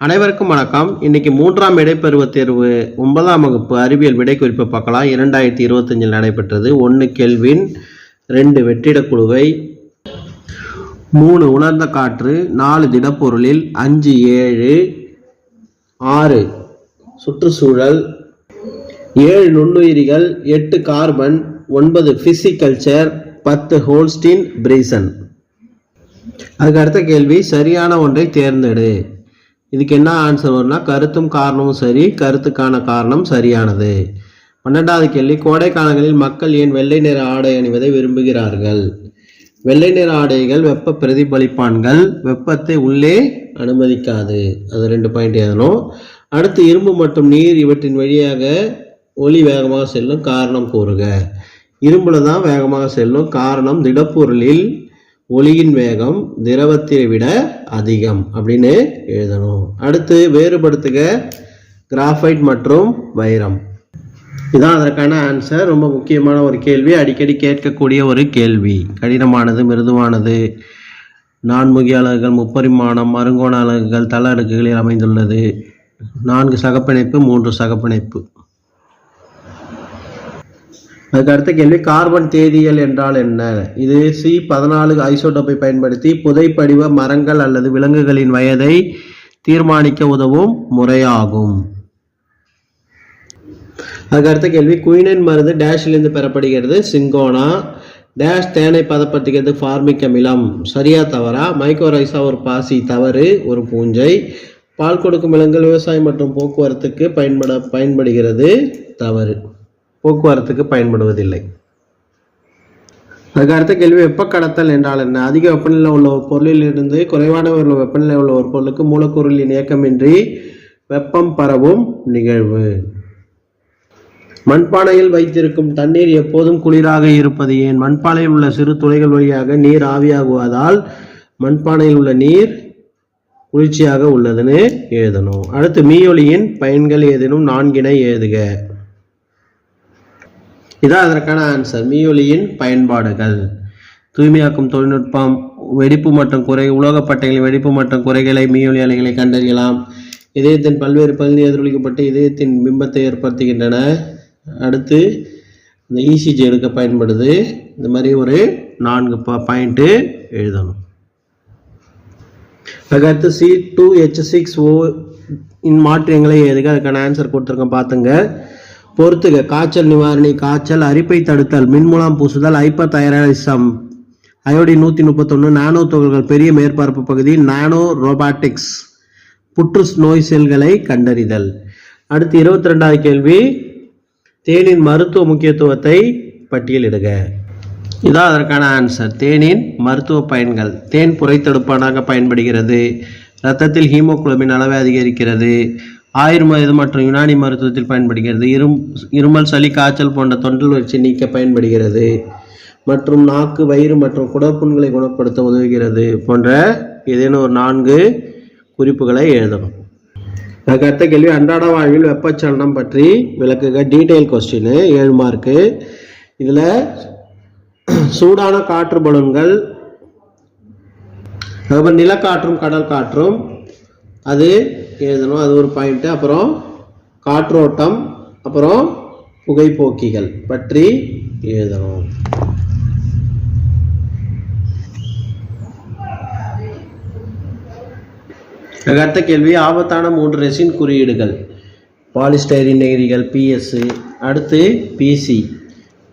அனைவருக்கும் வணக்கம். இன்னைக்கு மூன்றாம் இடைப்பருவத் தேர்வு ஒன்பதாம் வகுப்பு அறிவியல் விடை குறிப்பை பார்க்கலாம். இரண்டாயிரத்தி இருபத்தஞ்சில் நடைபெற்றது. ஒன்று கெல்வின் ரெண்டு வெற்றிட குழுவை மூணு உணர்ந்த காற்று நாலு திடப்பொருளில் அஞ்சு ஏழு ஆறு சுற்றுச்சூழல் ஏழு நுண்ணுயிரிகள் எட்டு கார்பன் ஒன்பது பிசிகல்ச்சர் பத்து ஹோல்ஸ்டீன் பிரீசன் அதுக்கு அடுத்த கேள்வி சரியான ஒன்றை தேர்ந்தெடு. இதுக்கு என்ன ஆன்சர் வரும்னா கருத்தும் காரணமும் சரி கருத்துக்கான காரணம் சரியானது. பன்னெண்டாவது கேள்வி கோடைக்காலங்களில் மக்கள் ஏன் வெள்ளை நிற ஆடை அணிவதை விரும்புகிறார்கள்? வெள்ளை நிற ஆடைகள் வெப்ப பிரதிபலிப்பான்கள் வெப்பத்தை உள்ளே அனுமதிக்காது. அது ரெண்டு பாயிண்ட் எழுதணும் அடுத்து இரும்பு மற்றும் நீர் இவற்றின் வழியாக ஒளி வேகமாக செல்லும் காரணம் கூறுக. இரும்புல தான் வேகமாக செல்லும் காரணம் திடப்பொருளில் ஒளியின் வேகம் திரவத்தை விட அதிகம் அப்படின்னு எழுதணும். அடுத்து வேறுபடுத்துக கிராஃபைட் மற்றும் வைரம். இதான் அதற்கான ஆன்சர் ரொம்ப முக்கியமான ஒரு கேள்வி அடிக்கடி கேட்கக்கூடிய ஒரு கேள்வி. கடினமானது மிருதுவானது. நான்முகி அலகுகள் முப்பரிமாணம் மருங்கோண அலகுகள் தள அடுக்குகளில் அமைந்துள்ளது. நான்கு சகப்பிணைப்பு மூன்று சகப்பிணைப்பு. அதுக்கு அடுத்த கேள்வி கார்பன் தேதியியல் என்றால் என்ன? இது சி பதினாலு ஐசோடோப்பை பயன்படுத்தி புதைப்படிவ மரங்கள் அல்லது விலங்குகளின் வயதை தீர்மானிக்க உதவும் முறையாகும். அதுக்கு அடுத்த கேள்வி குயினின் மருந்து டேஷிலிருந்து பெறப்படுகிறது சிங்கோனா. டேஷ் தேனை பதப்படுத்துகிறது ஃபார்மிக் அமிலம் சரியா தவறா? மைக்ரோரைசா ஒரு பாசி தவறு ஒரு பூஞ்சை. பால் கொடுக்கும் விலங்குகள் விவசாயம் மற்றும் போக்குவரத்துக்கு பயன்பட பயன்படுகிறது தவறு. போக்குவரத்துக்கு பயன்படுவதில்லை. அதுக்கு அடுத்த கேள்வி வெப்ப கடத்தல் என்றால் என்ன? அதிக வெப்பநிலை உள்ள ஒரு பொருளிலிருந்து குறைவான உள்ள வெப்பநிலை உள்ள ஒரு பொருளுக்கு மூலக்கூறுகளின் இயக்கமின்றி வெப்பம் பரவும் நிகழ்வு. மண்பானையில் வைத்திருக்கும் தண்ணீர் எப்போதும் குளிராக இருப்பது ஏன்? மண்பானையில் உள்ள சிறு துளைகள் வழியாக நீர் ஆவியாகுவதால் மண்பானையில் உள்ள நீர் குளிர்ச்சியாக உள்ளதுன்னு எழுதணும். அடுத்து மீயொலியின் பயன்கள் ஏதேனும் நான்கினை எழுதுக. இதான் அதற்கான ஆன்சர் மீயொலியின் பயன்பாடுகள். தூய்மையாக்கும் தொழில்நுட்பம் வெடிப்பு மற்றும் குறை உலோகப்பட்டைகளின் வெடிப்பு மற்றும் குறைகளை மீயொலி அலைகளை கண்டறியலாம். இதயத்தின் பல்வேறு பகுதி எதிரொலிக்கப்பட்டு இதயத்தின் பிம்பத்தை ஏற்படுத்துகின்றன. அடுத்து இந்த இசிஜி எடுக்க பயன்படுது. இந்த மாதிரி ஒரு நான்கு ப பாயிண்ட்டு எழுதணும். அதுக்கடுத்து C two H six O இன் மாற்றியங்களை எதுக்கு அதுக்கான ஆன்சர் கொடுத்துருக்கேன் பார்த்துங்க. பொறுத்துக. காய்ச்சல் நிவாரணி காய்ச்சல் அரிப்பை தடுத்தல் மின்முலாம் பூசுதல் ஐப்பர் தயாரிசம். அயோடின் நூற்றி முப்பத்தொன்று நானோ துகள்கள் பெரிய மேற்பரப்பு பகுதி நானோ ரோபாட்டிக்ஸ். புற்று நோய் செல்களை கண்டறிதல். அடுத்து இருபத்தி ரெண்டாவது கேள்வி. தேனின் மருத்துவ முக்கியத்துவத்தை பட்டியலிடுக. இதான் அதற்கான ஆன்சர் தேனின் மருத்துவ பயன்கள். தேன் புரைத்தடுப்பானாக பயன்படுகிறது. இரத்தத்தில் ஹீமோகுளோபின் அளவை அதிகரிக்கிறது. ஆயுர்வேத மற்றும் யுனானி மருத்துவத்தில் பயன்படுகிறது. இரும் இருமல் சளி காய்ச்சல் போன்ற தொண்டல் வளர்ச்சி நீக்க பயன்படுகிறது. மற்றும் நாக்கு வயிறு மற்றும் குடப்புண்களை குணப்படுத்த உதவுகிறது போன்ற ஏதேனும் ஒரு நான்கு குறிப்புகளை எழுதணும் அதுக்கு அடுத்த கேள்வி அன்றாட வாழ்வில் வெப்பச்சலனம் பற்றி விளக்குக. டீட்டெயில் கொஸ்டின் ஏழு மார்க்கு இதில் சூடான காற்று பலூன்கள் நிலக்காற்றும் கடல் காற்றும் அது எழுதணும். அது ஒரு பாயிண்ட்டு அப்புறம் காற்றோட்டம் அப்புறம் புகைப்போக்கிகள் பற்றி எழுதணும். அடுத்த கேள்வி ஆபத்தான மூன்று ரெசின் குறியீடுகள். பாலிஸ்டைரின் நெகிழிகள் பிஎஸ்ஸு அடுத்து பிசி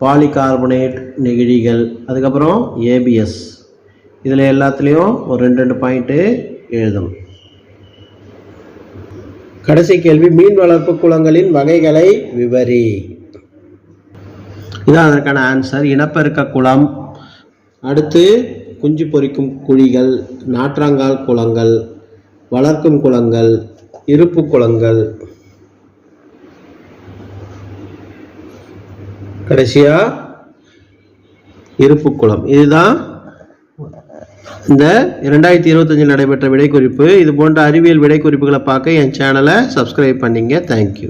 பாலிகார்பனேட் நெகிழிகள் அதுக்கப்புறம் ஏபிஎஸ் இதில் எல்லாத்துலேயும் ஒரு ரெண்டு ரெண்டு பாயிண்ட்டு எழுதணும். கடைசி கேள்வி மீன் வளர்ப்பு குளங்களின் வகைகளை விவரி. இதான் அதற்கான ஆன்சர் இனப்பெருக்க குளம். அடுத்து குஞ்சு பொரிக்கும் குழிகள் நாற்றாங்கால் குளங்கள் வளர்க்கும் குளங்கள் இருப்பு குளங்கள். கடைசியா இருப்பு குளம். இதுதான் இந்த இரண்டாயிரத்தி இருபத்தஞ்சில் நடைபெற்ற விடை குறிப்பு இது போன்ற அறிவியல் விடை குறிப்புகளை பார்க்க என் சேனலை சப்ஸ்கிரைப் பண்ணிங்க. தேங்க்யூ